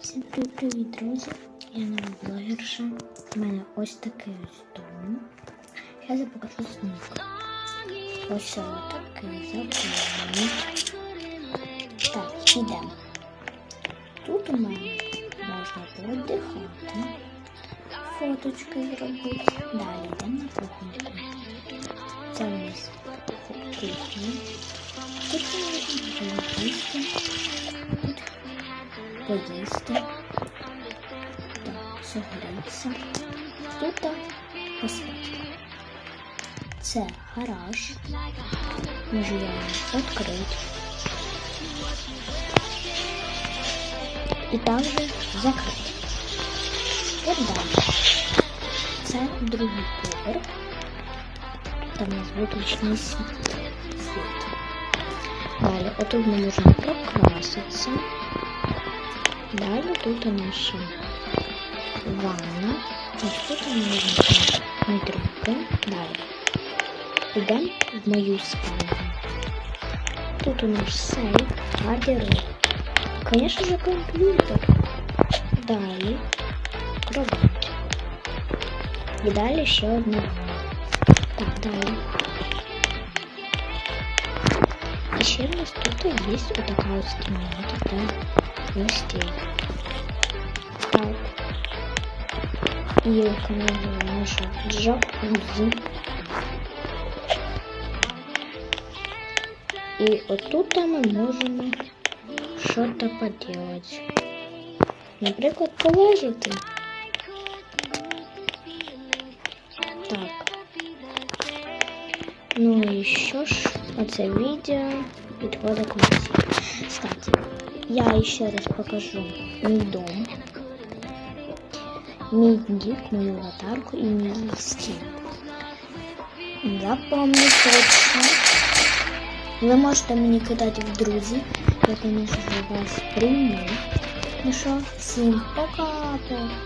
Всім привіт, друзі! Я нова блогерша. У мене ось такий ось дом. Я покажу зник. Ось такий заповнений. Так, ідемо. Тут у мене можна подихати, фоточки зробити. Далі йдемо на кухоньку. Це у нас кухня. Тут можна поїсти. Тут поїсти. Так, согреться. Тут поспати. Це гараж. Можу я відкрити. І також закрити. І далі. Це другий поверх. Там у нас виключний світ. світ. Далі, отут ми можемо прокраситися. Далі тут наша ванна. Ось тут ми можемо мити руки. Далі. Йдемо в мою спальню. Тут у нас сейф, гардероб. Конечно же, компьютер. Далі кровать. І далі ще одна ванна. Так, далі. І ще в нас тут є ось така ось кімната для гостей. Так. І канал наша джакузі. І отут ми можемо щось поделать. Наприклад, полежати. Так. Ну і що ж, оце відео підходить к кінцю. Кстати, я ще раз покажу мій дом, мій нік, мою аватарку і мій стіл. Я помню точно. Ви можете мені кидати в друзі. Я, звісно, вас прийму. Ну що, всім пока-пока.